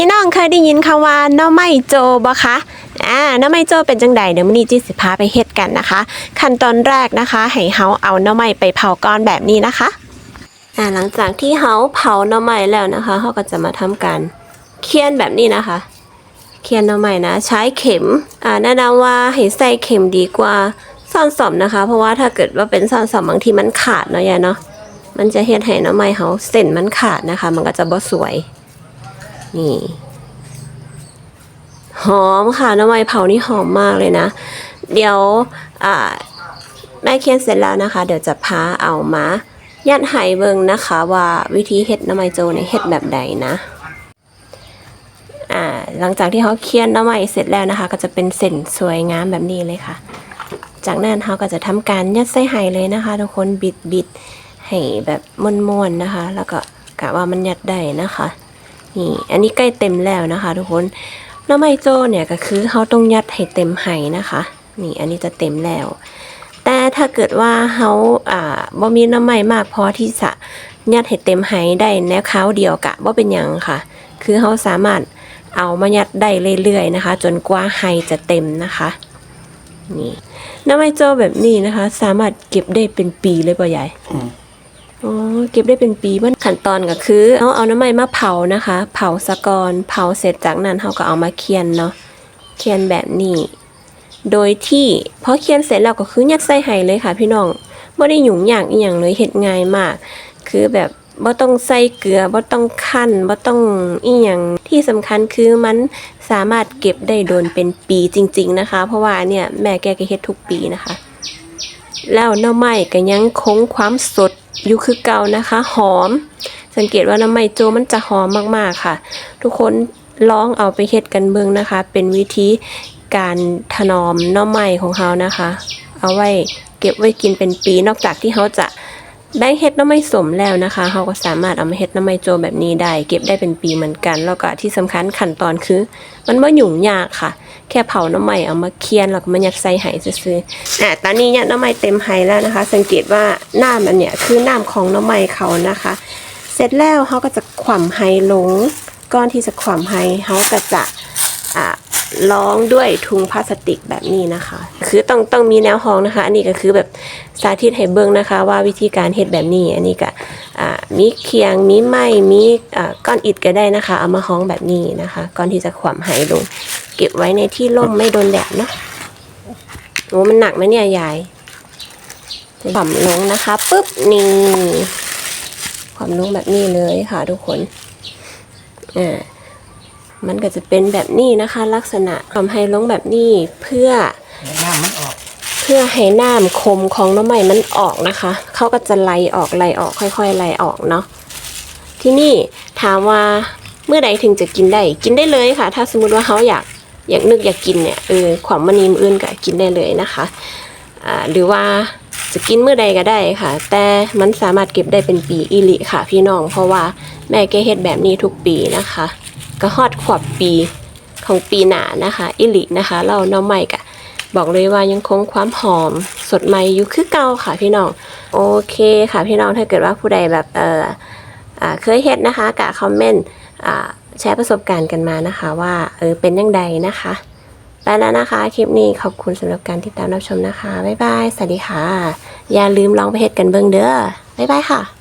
พี่น้องเคยได้ยินคำว่าน้อไม้โจบ่คะอ่าน้อไม้โจเป็นจังใดเดี๋ยวมื้อนี้จิสิพาไปเฮ็ดกันนะคะ ขั้นตอนแรกนะคะให้เฮาเอาน้อไม้ไปเผาก่อนแบบนี้นะคะอ่าหลังจากที่เฮาเผาน้อไม้แล้วนะคะเฮาก็จะมาทำการเคี่ยนแบบนี้นะคะ เคี่ยนน้อไม้นะ ใช้เข็มอ่าแนะนำว่าให้ใส่เข็มดีกว่าซ่อนสอมนะคะ เพราะว่าถ้าเกิดว่าเป็นซ่อนสอมบางทีมันขาดเนาะยายเนาะมันจะเฮ็ดให้น้อไม้เฮาเส้นมันขาดนะคะ มันก็จะบ่สวย นี่ หอมค่ะน้ำมันเผานี่หอมมากเลยนะ เดี๋ยวอ่าแม่เคียนเสร็จแล้วนะคะ เดี๋ยวจะพาเอามายัดไหเบิงนะคะ ว่าวิธีเฮ็ดน้ำมันโจในเฮ็ดแบบใดนะอ่าหลังจากที่เขาเคี่ยนน้ำมันเสร็จแล้วนะคะ ก็จะเป็นเส้นสวยงามแบบนี้เลยค่ะ จากนั้นเขาก็จะทำการยัดไส้ไหเลยนะคะทุกคนบิดบิดให้แบบม้วนๆนะคะ แล้วก็กะว่ามันยัดได้นะคะ นี่อันนี้ใกล้เต็มแล้วนะคะ ทุกคนน้ำไมโจเนี่ยก็คือเขาต้องยัดให้เต็มไหนะคะ นี่อันนี้จะเต็มแล้ว แต่ถ้าเกิดว่าเขาอ่าบ่มีน้ำไม้มากพอที่จะยัดให้เต็มไหได้แนวเขาเดียวกะว่าเป็นยังค่ะ คือเขาสามารถเอามายัดได้เรื่อยๆนะคะ จนกว่าไหจะเต็มนะคะนี่น้ำไม้โจแบบนี้นะคะ สามารถเก็บได้เป็นปีเลยป่ะยาย อ๋อเก็บได้เป็นปีมันขั้นตอนก็คือเอาเอาน้ำมันมาเผานะคะ เผาสะกอนเผาเสร็จจากนั้นเราก็เอามาเคียนเนาะเคียนแบบนี้ โดยที่พอเคียนเสร็จแล้วก็คือยัดใส่ไห้เลยค่ะ พี่น้องไม่ได้หยุ่งยากอีหยังเลยเฮ็ดง่ายมาก คือแบบบ่ต้องใส่เกลือบ่ต้องคั่นบ่ต้องอีหยังที่สำคัญคือมันสามารถเก็บได้โดนเป็นปีจริง ๆนะคะ เพราะว่าเนี่ยแม่แกก็เฮ็ดทุกปีนะคะ แล้วหน้ำไม้ก็ยังคงความสด ยูคือเก่านะคะ หอม สังเกตว่าน้ำไม้โจมันจะหอมมากๆค่ะ ทุกคนลองเอาไปเฮ็ดกันเบิ่งนะคะ เป็นวิธีการถนอมน้ำไม้ของเขานะคะ เอาไว้เก็บไว้กินเป็นปีนอกจากที่เขาจะ ได้เฮ็ดน้ำไม้สมแล้วนะคะเขาก็สามารถเอามาเฮ็ดน้ำไม้โจแบบนี้ได้เก็บได้เป็นปีเหมือนกัน แล้วก็ที่สำคัญขั้นตอนคือ มันไม่ยุ่งยากค่ะ แค่เผาน้ำไม้เอามาเคี่ยนแล้วก็มายัดใส่ไหซื้อๆอะตอนนี้เนี่ยน้ำไม้เต็มไหแล้วนะคะ สังเกตว่าน้ำอันเนี้ยคือน้ำของน้ำไม้เขานะคะ เสร็จแล้วเขาก็จะขวำไหลงก้อนที่จะขวำไหเขาก็จะอะ ล้องด้วยถุงพลาสติกแบบนี้นะคะ คือต้องต้องมีแนวห้องนะคะ อันนี้ก็คือแบบสาธิตให้เบิ่งนะคะ ว่าวิธีการเฮ็ดแบบนี้ อันนี้ก็มีเคียงมีไม้มีก้อนอิฐก็ได้นะคะ เอามาห้องแบบนี้นะคะ ก่อนที่จะขวำไหลง เก็บไว้ในที่ร่มไม่โดนแดดเนาะโอ้มันหนักไหมเนี่ยยายขวำลงนะคะปุ๊บนี่ขวำลงแบบนี้เลยค่ะทุกคนอ่า มันก็จะเป็นแบบนี้นะคะ ลักษณะทำให้ลงแบบนี้เพื่อน้ำมันออก เพื่อให้น้ำคมของน้ำใหม่มันออกนะคะ เขาก็จะไหลออกไหลออกค่อยๆไหลออกเนาะที่นี่ถามว่าเมื่อใดถึงจะกินได้ กินได้เลยค่ะ ถ้าสมมติว่าเขาอยากอยากนึกอยากกินเนี่ยเออความมันนีมออื่นก็กินได้เลยนะคะอ่าหรือว่าจะกินเมื่อใดก็ได้ค่ะ แต่มันสามารถเก็บได้เป็นปีอิลิค่ะ พี่น้องเพราะว่าแม่แกเฮ็ดแบบนี้ทุกปีนะคะ ก็ฮอดขวบปีของปีหนานะคะ อิลินะคะ เราเน้องใหม่กะบอกเลยว่ายังคงความหอมสดใหม่อยู่คือเก่าค่ะพี่น้อง โอเคค่ะพี่น้องถ้าเกิดว่าผู้ใดแบบเอออเคยเฮ็ดนะคะกะคอมเมนต์แชร์ประสบการณ์กันมานะคะ ว่าเออเป็นยังไงนะคะไปแล้วนะคะ คลิปนี้ขอบคุณสำหรับการติดตามรับชมนะคะ บ๊ายบาย สวัสดีค่ะ อย่าลืมลองไปเฮ็ดกันเบิ่งเด้อ บ๊ายบายค่ะ